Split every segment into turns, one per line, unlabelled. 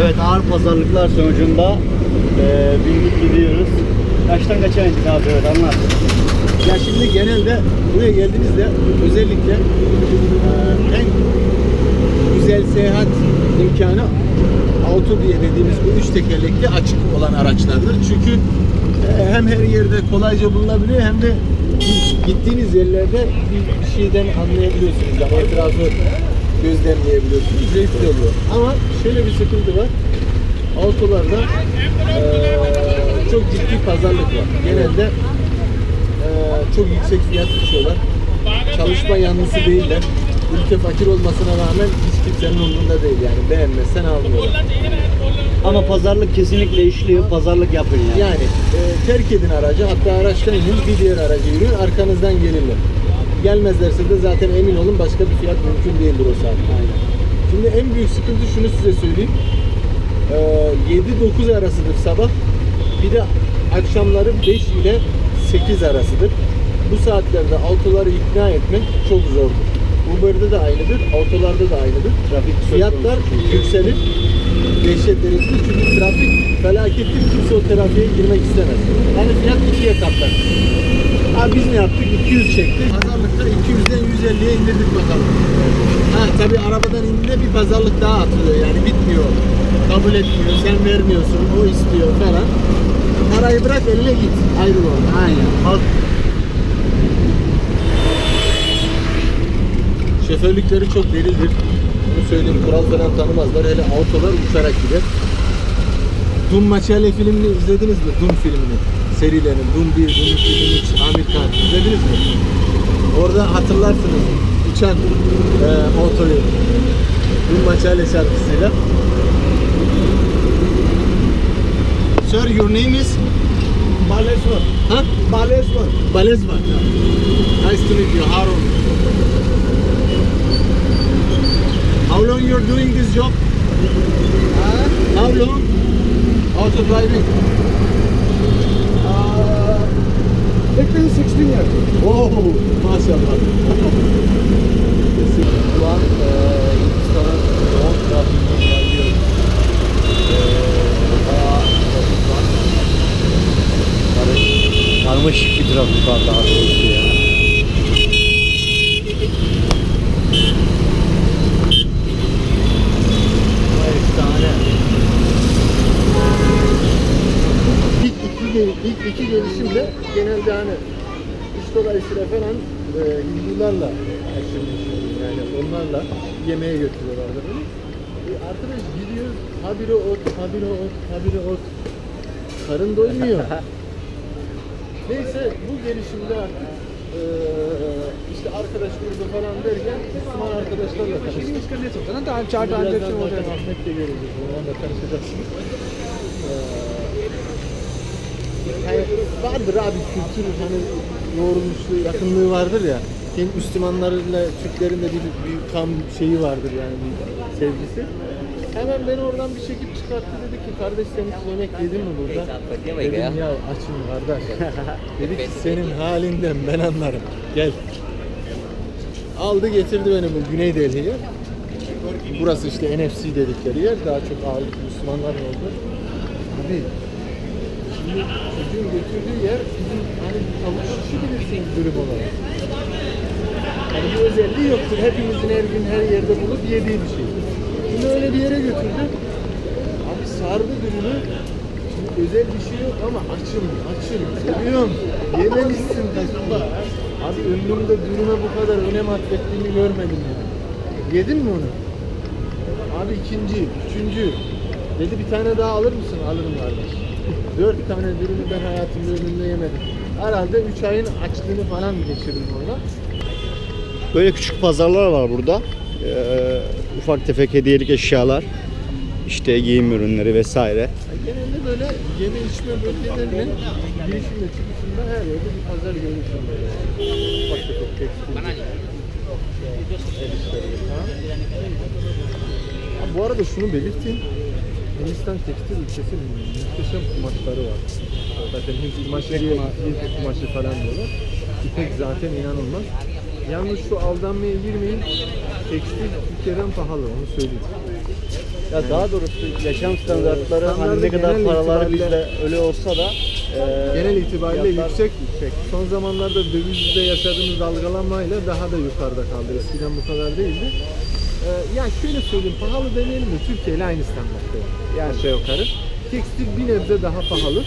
Evet ağır pazarlıklar sonucunda eee bindik gidiyoruz. Kaçtan kaça indik abi evet anlat.
Ya şimdi genelde buraya geldiğinizde özellikle e, en güzel seyahat imkanı auto diye dediğimiz bu üç tekerlekli açık olan araçlardır. Çünkü e, hem her yerde kolayca bulunabiliyor hem de gittiğiniz yerlerde bir şeyden anlayabiliyorsunuz. Yani etrafı gözlemleyebiliyorsunuz. Zevkli oluyor. Ama şöyle bir sıkıntı var. Autolarda e, çok ciddi pazarlık var. Genelde ee, çok yüksek fiyat tutuyorlar. Çalışma yanlısı değiller. Ülke fakir olmasına rağmen hiç kimsenin umurunda değil yani. Beğenmezsen almıyorlar.
Ama pazarlık kesinlikle işliyor. Pazarlık yapın yani.
Yani e, terk edin aracı, hatta araçtan inin, bir diğer araca yürüyün, arkanızdan gelirler. Gelmezlerse de zaten emin olun başka bir fiyat mümkün değildir o saatte. Şimdi en büyük sıkıntı şunu size söyleyeyim. Ee, 7-9 arasıdır sabah. Bir de akşamları 5 ile 8 arasıdır. Bu saatlerde autoları ikna etmek çok zordur. Uber'de de aynıdır, autolarda da aynıdır.
Trafik
Fiyatlar yükselir. Dehşet derecede çünkü trafik felakettir. Kimse o trafiğe girmek istemez. Yani fiyat ikiye katlar. Ha biz ne yaptık? 200 çektik. Pazarlıkta 200'den 150'ye indirdik bakalım. Ha tabii arabadan indiğinde bir pazarlık daha atılıyor yani bitmiyor. Kabul etmiyor, sen vermiyorsun, o istiyor falan. Parayı bırak eline git. Ayrıl oradan.
Aynen. Halk
Şoförlükleri çok delidir. Bunu söyleyeyim, kural falan tanımazlar. Hele autolar uçarak gider. Doom Machiavelli filmini izlediniz mi? Doom filmini. Serilerini. Doom 1, Doom 2, Doom 3, Amir Khan. İzlediniz mi? Orada hatırlarsınız. Uçan e, autoyu. Doom Machiavelli şarkısıyla. Sir, your name is?
Baleswar.
Huh?
Baleswar.
Balezva. Nice to meet you. Harun. How long you're doing this job? How long? Auto driving.
Uh, 15, 16 years.
Wow, maşallah. Şu an e, Hindistan'ın yoğun trafiğine ilerliyoruz. E, bayağı trafik var.
karış- karmaşık bir trafik var daha doğrusu ya.
Efsane. İlk iki, gel- ilk iki gelişimde genelde hani iş dolayısıyla falan e, Hindularla haşır neşir, yani onlarla yemeğe götürüyorlardı beni. E, arkadaş gidiyor, habire ot, Haberi o karın doymuyor. Neyse bu gelişimde artık e, işte arkadaş grubu falan derken Müslüman arkadaşlarla
karıştık. Zaten
daha
çarda ancak
şey
olacak.
Ahmet de gelecek. Ondan da karışacaksınız. Yani vardır abi kültür hani yoğrulmuşluğu, yakınlığı vardır ya. Hem Müslümanlarla Türklerin de bir, bir kam şeyi vardır yani bir sevgisi. Hemen beni oradan bir çekip çıkarttı dedi ki kardeş sen hiç yemek yedin mi burada? Dedim ya açım kardeş. dedi ki senin halinden ben anlarım. Gel. Aldı getirdi beni bu Güney Delhi'ye. Burası işte NFC dedikleri yer. Daha çok ağırlıklı Müslümanların olduğu. Abi şimdi çocuğun götürdüğü yer bizim hani tavuk şişi bilirsin dürüm olarak. Hani bir özelliği yoktur. Hepimizin her gün her yerde bulup yediği bir şey. Şimdi öyle bir yere götürdü. Abi sardı dürümü. Şimdi özel bir şey yok ama açım, açım. Seviyorum. Yememişsin kaçma. Abi ömrümde dürüme bu kadar önem atfettiğini görmedim ya. Yedin mi onu? Abi ikinci, üçüncü. Dedi bir tane daha alır mısın? Alırım kardeş. Dört tane dürümü ben hayatımda ömrümde yemedim. Herhalde üç ayın açlığını falan geçirdim orada.
Böyle küçük pazarlar var burada. Ee, ufak tefek hediyelik eşyalar. İşte giyim ürünleri vesaire.
Genelde böyle yeme içme bölgelerinin girişinde çıkışında her yerde bir pazar böyle. Ufak tefek tekstil. Ha, bu arada şunu belirteyim. Hindistan tekstil ülkesi muhteşem kumaşları var. Zaten Hint kumaşı diye Hint kumaşı falan diyorlar. İpek zaten inanılmaz. Yalnız şu aldanmaya girmeyin. Tekstil Türkiye'den pahalı onu söyleyeyim.
Ya daha doğrusu yaşam standartları hani
Standartı
ne kadar
genel
paralar
itibariyle-
bizde öyle olsa da e,
Genel itibariyle
fiyatlar
yüksek yüksek. Son zamanlarda dövizde yaşadığımız dalgalanmayla daha da yukarıda kaldı. Eskiden bu kadar değildi. Ee, ya şöyle söyleyeyim, pahalı demeyelim de Türkiye ile aynı standartta. Yani aşağı yukarı. Tekstil bir nebze daha pahalı.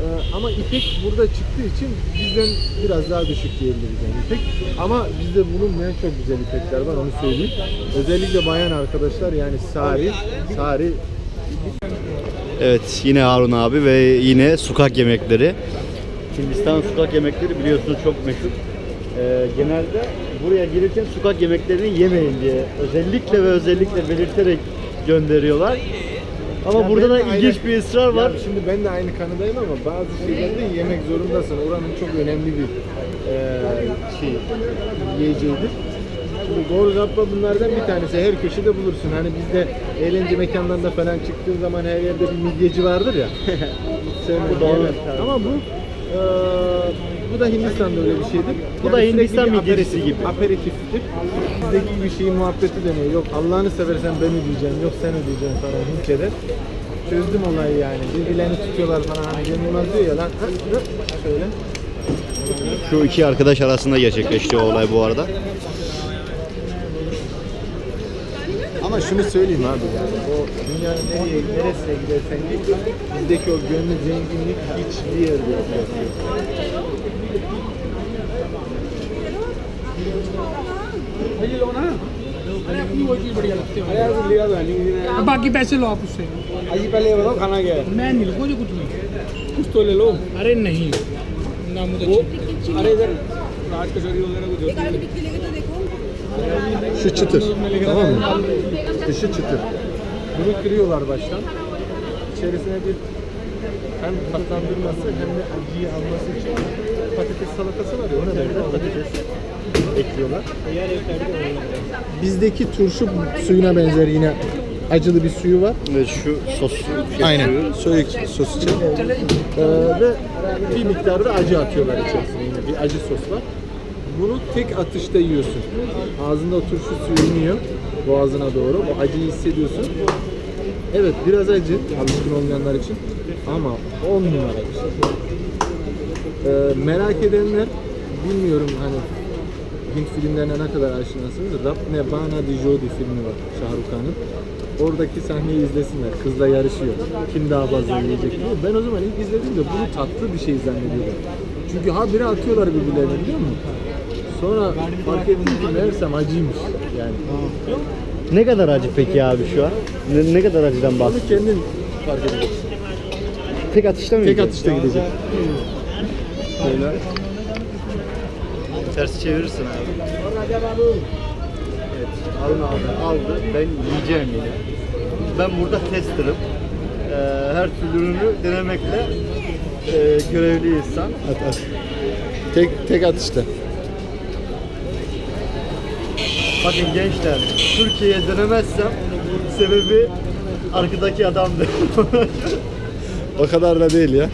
Ee, ama ipek burada çıktığı için bizden biraz daha düşük diyebiliriz yani ipek. Ama bizde bulunmayan çok güzel ipekler var onu söyleyeyim. Özellikle bayan arkadaşlar yani sari, sari
Evet yine Harun abi ve yine sokak yemekleri. Hindistan sokak yemekleri biliyorsunuz çok meşhur. Ee, genelde buraya gelirken sokak yemeklerini yemeyin diye özellikle ve özellikle belirterek gönderiyorlar. Ama
Ya
burada da ilginç
aynı-
bir ısrar var.
Ya şimdi ben de aynı kanıdayım ama bazı şeylerde yemek zorundasın. Oranın çok önemli bir eee şey yiyeceğidir. Şimdi Golgappa bunlardan bir tanesi. Her köşede bulursun. Hani bizde eğlence mekanlarında falan çıktığın zaman her yerde bir midyeci vardır ya. Sen
Bu doğru.
Ama bu eee, bu da Hindistan'da öyle bir şeydir.
Bu da
sürekli
Hindistan
bir
midyecisi
aperatif-
gibi.
Aperatiftir. Bizdeki bir şeyin muhabbeti deniyor. Yok Allah'ını seversen ben ödeyeceğim, yok sen ödeyeceksin falan Hintçe'de. Çözdüm olayı yani. Birbirlerini tutuyorlar falan hani gönülmez diyor ya lan. hı, hı, Şöyle.
Şu iki arkadaş arasında gerçekleşti o olay bu arada.
Ama şunu söyleyeyim abi yani o dünyanın nereye, neresine gidersen git bizdeki o gönlü zenginlik hiçbir yerde yok.
है अब बाकी पैसे लो आप उससे
अजी पहले ये बताओ खाना क्या है
मैं नहीं लूँगा जो कुछ नहीं कुछ तो ले लो अरे नहीं ना मुझे वो
अरे इधर
राज कचौरी वगैरह कुछ
एक आलू टिक्की लेके तो देखो
Şu çıtır. Tamam mı? Dışı çıtır. Bunu kırıyorlar baştan. İçerisine bir hem tatlandırması hem de acıyı alması için patates salatası var ya ona benzer patates ekliyorlar. Bizdeki turşu suyuna benzer yine acılı bir suyu var.
Ve şu sos şey
Aynen.
suyu.
Soya sos için. Ee, ve bir miktarda acı atıyorlar içerisine yine bir acı sos var. Bunu tek atışta yiyorsun. Ağzında turşu suyu iniyor boğazına doğru. O acıyı hissediyorsun. Evet biraz acı alışkın olmayanlar için ama 10 numara bir şey. Ee, merak edenler bilmiyorum hani Hint filmlerine ne kadar aşinasınız. Rab Ne Bana Di Jodi filmi var Şahrukh Khan'ın. Oradaki sahneyi izlesinler. Kızla yarışıyor. Kim daha fazla yiyecek diye. Ben o zaman ilk izlediğimde bunu tatlı bir şey zannediyordum. Çünkü habire atıyorlar birbirlerine biliyor musun? Sonra fark ettim ki meğersem acıymış yani.
Ne kadar acı peki abi şu an? Ne, ne kadar acıdan
Onu
bahsediyorsun?
kendin fark edeceksin.
Tek atışta mı
Tek
yiyeceksin?
atışta gidecek. Böyle.
Ters çevirirsin abi. Evet, Harun abi aldı. Ben yiyeceğim yine. Ben burada testerım. Ee, her türlü ürünü denemekle e, görevli insan.
At at. Tek tek atışta.
Bakın gençler, Türkiye'ye dönemezsem sebebi arkadaki adamdı.
O kadar da değil ya.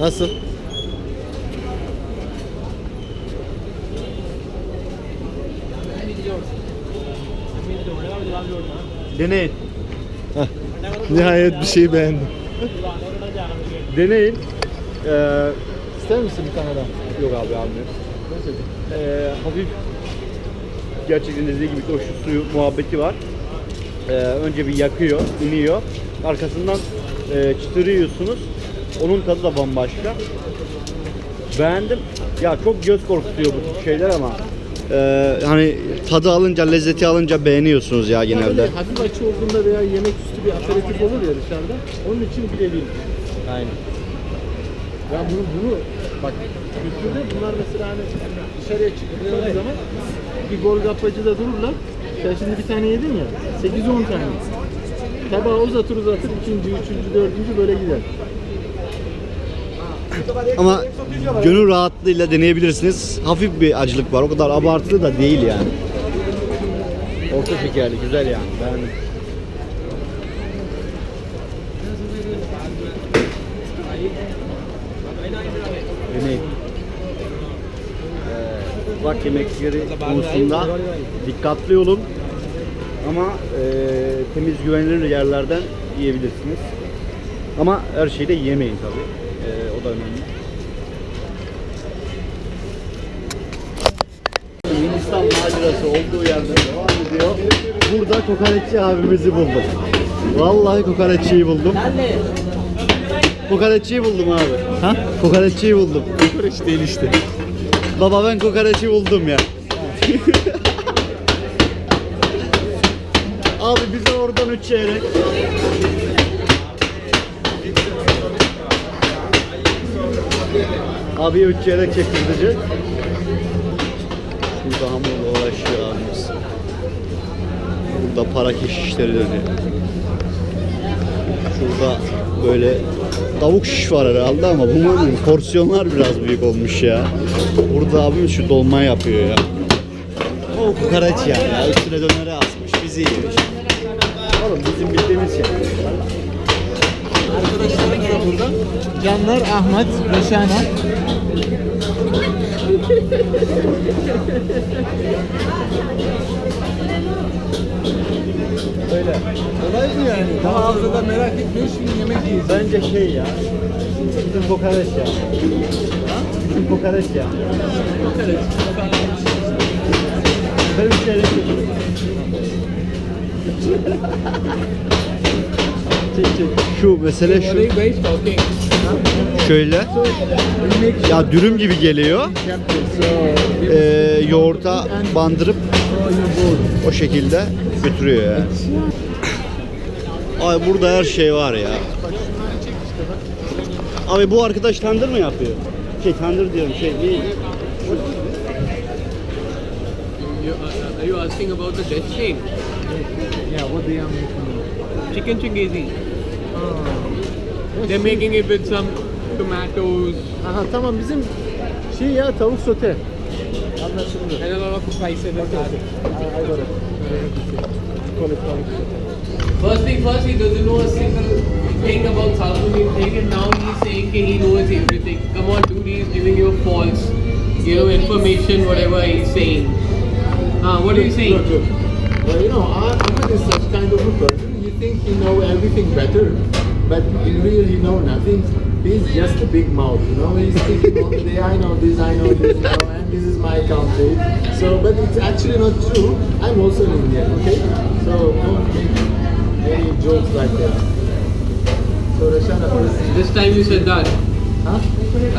Nasıl?
Deneyin.
Nihayet bir şey beğendim.
Deneyin. Ee,
İster misin bir tane daha?
yok abi almıyorum. Ee, hafif gerçekten dediği gibi o şu suyu muhabbeti var. Ee, önce bir yakıyor, iniyor. Arkasından e, çıtırı yiyorsunuz. Onun tadı da bambaşka. Beğendim. Ya çok göz korkutuyor bu şeyler ama e, hani tadı alınca, lezzeti alınca beğeniyorsunuz ya genelde.
hafif açı olduğunda veya yemek üstü bir aperatif olur ya dışarıda. Onun için bile değil.
Aynen.
Ya bunu bunu bak kültürde bunlar mesela hani dışarıya çıktıkları zaman bir golgappacıda dururlar. Sen şimdi bir tane yedin ya 8-10 tane. Tabağı uzatır uzatır ikinci, üçüncü, dördüncü böyle gider.
Ama gönül rahatlığıyla deneyebilirsiniz. Hafif bir acılık var. O kadar abartılı da değil yani. Orta şekerli, güzel yani. Beğendim. Deneyin. sokak yemekleri konusunda dikkatli olun. Ama e, temiz güvenilir yerlerden yiyebilirsiniz. Ama her şeyi de yemeyin tabi. Da önemli. Hindistan macerası olduğu yerde devam ediyor. Burada kokoreççi abimizi buldum. Vallahi kokoreççiyi buldum. Kokoreççiyi buldum abi. Ha? Kokoreççiyi buldum.
Kokoreç değil işte.
Baba ben kokoreçi buldum ya. Abi bize oradan üç çeyrek. Abi üç çeyrek çektirtecek. Şurada hamurla uğraşıyor abimiz. Burada para keşişleri dönüyor. Şurada böyle tavuk şiş var herhalde ama bunun porsiyonlar biraz büyük olmuş ya. Burada abim şu dolma yapıyor ya. O kokoreç ya, ya. Üstüne dönere asmış bizi işte. Oğlum bizim bildiğimiz şey.
Da burada. Canlar, Ahmet, Reşana. Öyle. Kolaydı yani. Daha fazla da merak etmiyor şimdi yemek yiyeceğiz.
Bence şey ya. Bizim kokoreç ya. Bizim kokoreç ya.
Kokoreç.
Ben üç Şu mesele şu. Şöyle. Ya dürüm gibi geliyor. Ee, yoğurta bandırıp o şekilde götürüyor yani. Ay burada her şey var ya. Abi bu arkadaş tandır mı yapıyor? Şey tandır diyorum şey değil.
Are you asking about the name?
Yeah, what they are making.
Chicken chingezi. They're making it with some tomatoes
Aha tamam bizim şey ya tavuk sote. Anlaşıldı.
and a lot of spices and
Okay,
garlic.
okay. I, I got it. Call it tavuk sote.
First thing first, he doesn't know a single thing about South Indian thing, and now he's saying that he knows everything. Come on, dude, he's giving you false, you know, information, whatever he's saying. Uh, what are you saying?
Look, look. Well, you know, Ahmed Ahmed is such kind of a person. You think he know everything better, but in real he know nothing. He's just a big mouth, you know. He's thinking all the day, I know this, I know this, you know, and this is my country. So, but it's actually not true. I'm also an Indian, okay? So don't make any jokes like that. So Rashana, please.
This time you said that.
Huh?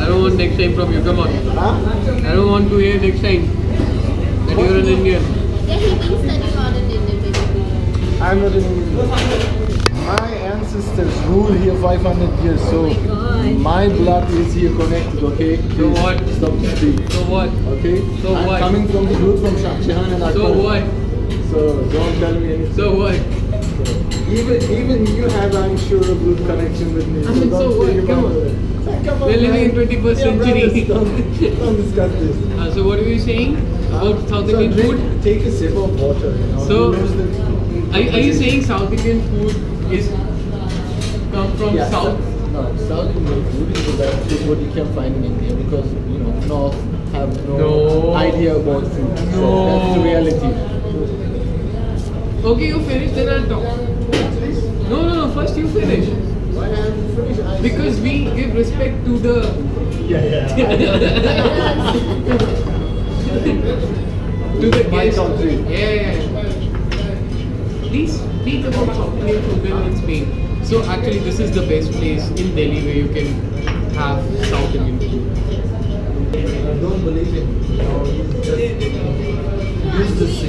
I don't want next time from you. Come on.
Huh?
I don't want to hear next time that you're an Indian.
Yeah, he thinks that you are an Indian basically.
I'm not an Indian. My ancestors ruled here 500 years, so
Oh my
my blood is here connected, okay?
So what?
Stop to speak,
So what?
okay?
So
I'm
what?
coming from the root from Shakshahan and
I.
So
what?
So don't tell me anything.
So what?
even even you have, I'm sure, a good connection with me.
I mean,
don't
so what?
think
Come
about
on.
it. Come on,
We're living in
man.
21st
Yeah,
century.
brothers, Don't, don't discuss this.
Uh, so what are you saying about South
so
Indian
drink-
food?
Take a sip of water. You know,
So-
He knows that-
Are, are you saying South Indian food is come from
Yeah,
South?
No, South Indian food is the best food what you can find in India because you know North have no,
No.
idea about food. So that's the reality.
Okay, you finish, then I'll talk. No, no, no. First you finish
Why I have to finish?
Because we give respect to the.
yeah, yeah.
to the
My
guests.
country.
Yeah, yeah, Please speak about Indian food when in Spain. So actually, this is the best place in Delhi where you can have South Indian food.
I don't believe it. Use the
best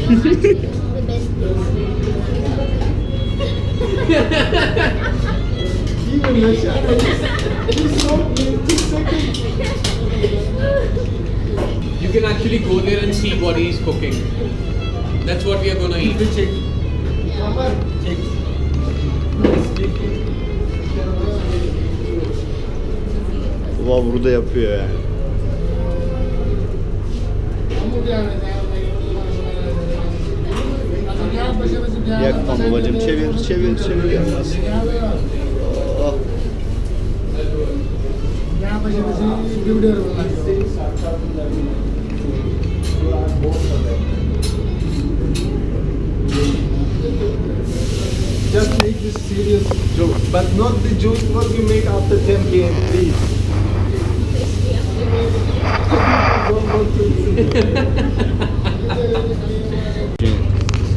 in two seconds.
You can actually go there and see what he's cooking. That's what we are gonna eat.
Baba burada yapıyor yani. Yakma babacım çevir çevir çevir yanmaz. Oh.
But not the juice what you make after 10 p.m. please. Don't go to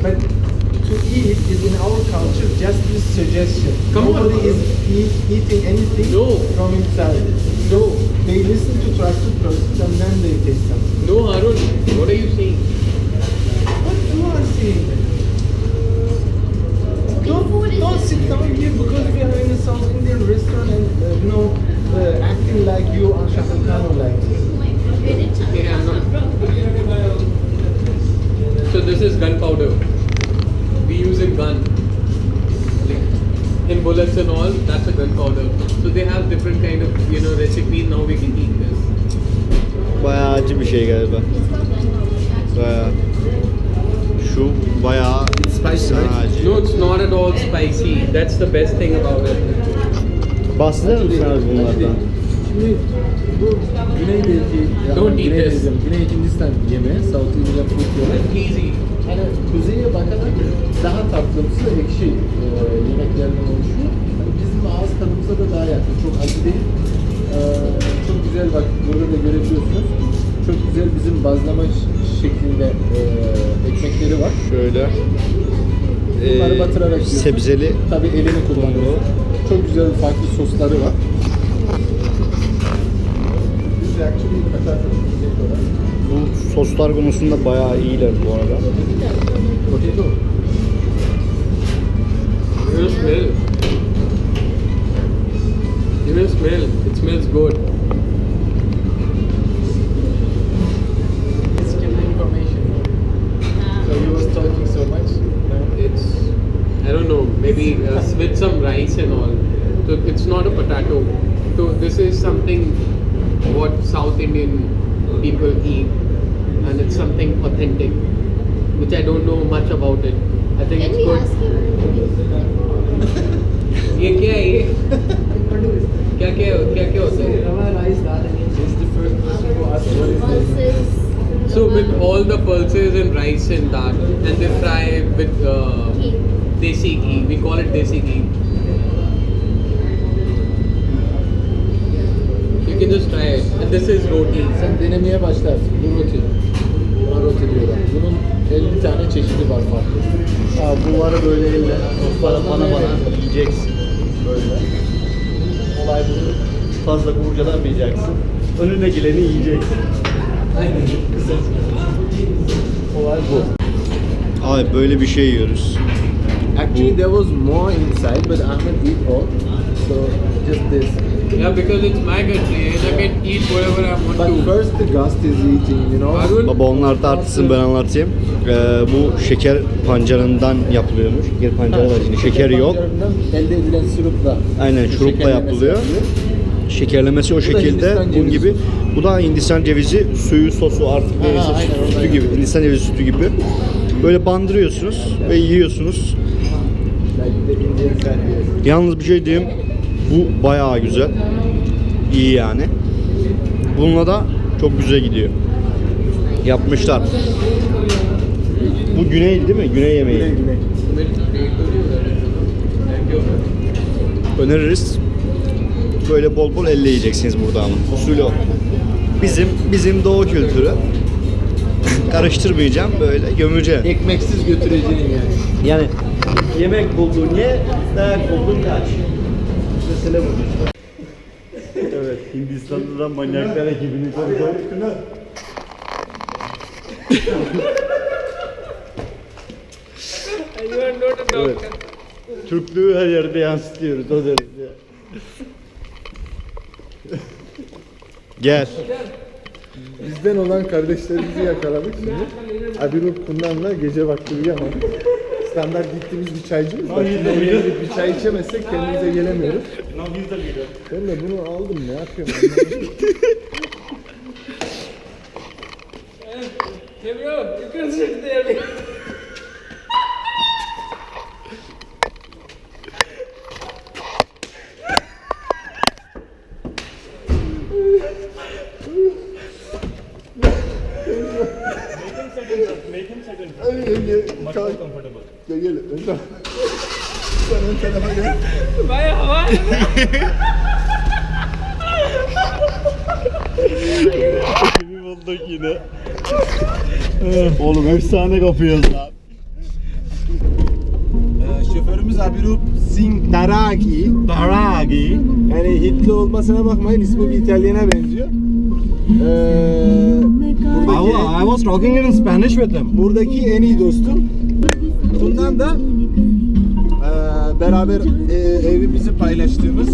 But to eat is in our culture just this suggestion.
Come on.
Is eat, eating anything
No.
from inside. No, they listen to trusted persons and then they taste something.
No, Arun, what are you saying?
What you are saying? Don't, don't sit down here because we are in a South Indian restaurant and uh, you know uh, acting like you are Shah Rukh Khan or like this.
Yeah, I'm not. So this is gunpowder. We use in gun. In bullets and all, that's a gunpowder. So they have different kind of you know recipes. Now we can eat this.
Bayağı acı bir şey galiba. Bayağı. Şu bayağı
It's spicy, right?
No, it's not at all spicy. That's the best thing about it.
Bahseder misin abi bunlardan?
Şimdi bu Güney Delhi, ya
Don't eat
Güney
this.
Güney Hindistan yemeği, South Indian food yemeği.
Eat.
Hani kuzeye bakarak daha tatlımsı ekşi e, yemeklerden oluşuyor. Hani bizim ağız tadımıza da daha yakın. Çok acı değil. E, çok güzel bak burada da görebiliyorsunuz. Çok güzel bizim bazlama şeklinde e, ekmekleri var.
Şöyle.
Bunları
Ee,
batırarak yiyorsun.
sebzeli
Tabii elini kullanıyor. Çok güzel farklı sosları var.
Bu soslar konusunda bayağı iyiler bu arada.
Potato.
You smell. You smell. It smells good. with some rice and all. So it's not a potato. So this is something what South Indian people eat, and it's something authentic, which I don't know much about it. I think
Can
it's
we
good.
ask him?
ये क्या है ये क्या क्या क्या क्या होता है
It's the first person who asked what is this.
Pulses.
So with all the pulses and rice and that, and they fry it with uh,
Ghee.
desi ghee. We call it desi ghee. You can just try it. And this is roti.
Sen denemeye başlarsın. Bu roti. Buna roti diyorlar. Bunun 50 tane çeşidi var farklı. Aa, bu var böyle elle.
Bana bana bana yiyeceksin.
Böyle.
Olay bu. Fazla kurcalamayacaksın. Önüne geleni yiyeceksin.
Aynen. Kısa. Olay bu.
Abi böyle bir şey yiyoruz.
Actually there was more inside but Ahmed eat all. So just this.
Yeah, because it's my country I can eat whatever I want
But
to.
first the guest is eating, you know.
Arun,
Baba onlar tartışsın ben anlatayım. Ee, bu şeker pancarından yapılıyormuş. Şeker pancarı var içinde. Şeker yok.
pancarından Elde edilen sirupla.
Aynen şurupla
şekerlemesi
yapılıyor. Şekerlemesi o şekilde
Hindistan
bunun
cevizi
gibi. Bu da Hindistan cevizi suyu sosu artık neyse
aynen,
sütü
ondan
gibi. Hindistan cevizi sütü gibi. Böyle bandırıyorsunuz ve yiyorsunuz.
Belki de Indian sandwich.
Yalnız bir şey diyeyim. Bu bayağı güzel. İyi yani. Bununla da çok güzel gidiyor. Yapmışlar. Bu güney değil mi? Güney yemeği.
Güney güney.
Öneririz. Böyle bol bol elle yiyeceksiniz burada ama. Usulü. Bizim bizim doğu kültürü. Karıştırmayacağım böyle gömeceğim.
Ekmeksiz götüreceğin yani.
Yani yemek bulduğun ye, dayak bulduğun kaç. Mesele bu. evet, Hindistan'da da manyaklar ekibini
a
Evet. Türklüğü her yerde yansıtıyoruz o derece. Gel.
Bizden olan kardeşlerimizi yakaladık şimdi. Abirup Kundan'la gece vakti uyuyamadık. Standart gittiğimiz bir çaycımız var. Şimdi oraya gidip bir çay içemezsek kendimize gelemiyoruz. Ben de bunu aldım ne yapıyorum
bro, you can sit there.
Öyle öyle. Much comfortable. Gel gel. Ön tarafa. Sen ön tarafa gel.
Bayağı var.
Kimi bulduk yine. Oğlum efsane kapıyoruz lan.
Ee, şoförümüz Abirup Singh Daragi.
Daragi.
Yani Hitli olmasına bakmayın ismi bir İtalyana benziyor. Ee, buradaki
I, I was talking in Spanish with him.
Buradaki en iyi dostum. Bundan da eee, beraber e, evimizi paylaştığımız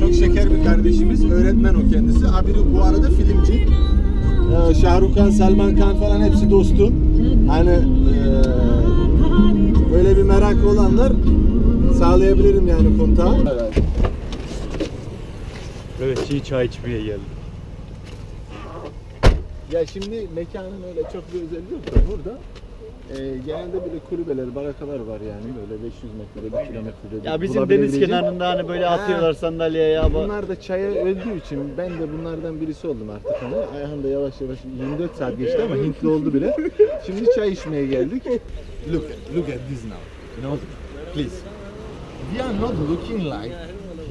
çok şeker bir kardeşimiz. Öğretmen o kendisi. Abirup bu arada filmci. Eee Şahrukh Khan, Salman Khan falan hepsi dostu. Hani eee, böyle bir merak olanlar sağlayabilirim yani kontağı.
Evet çiğ çay içmeye geldim.
Ya şimdi mekanın öyle çok bir özelliği yok da burada e, genelde böyle kulübeler, barakalar var yani böyle 500 metrede, 1 kilometrede.
Ya bizim deniz
bulabilebileceğin.
kenarında hani böyle
Ha.
atıyorlar sandalyeye ya. bu-
Bunlar da çaya öldüğü için ben de bunlardan birisi oldum artık hani. Ayhan da yavaş yavaş 24 saat geçti ama Hintli oldu bile. Şimdi çay içmeye geldik. Look look at this now. You know, please. We are not looking like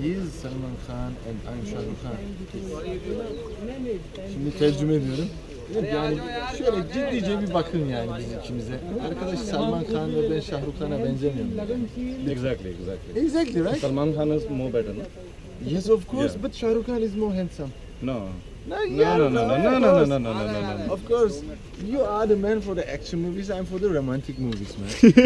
he is Salman Khan and I'm Shah Rukh Khan. Şimdi tercüme ediyorum. Yani şöyle ciddice bir bakın yani biz ikimize. Arkadaş Salman Khan ve ben Shah Rukh Khan'a benzemiyorum.
Exactly, exactly.
Exactly right?
Salman Khan is more better, no?
Yes of course,
Yeah.
but Shah Rukh Khan is more handsome.
No.
No,
no, no, no, no, no, no, no, no, no, no, no.
Of course, you are the man for the action movies. I'm for the romantic movies, man.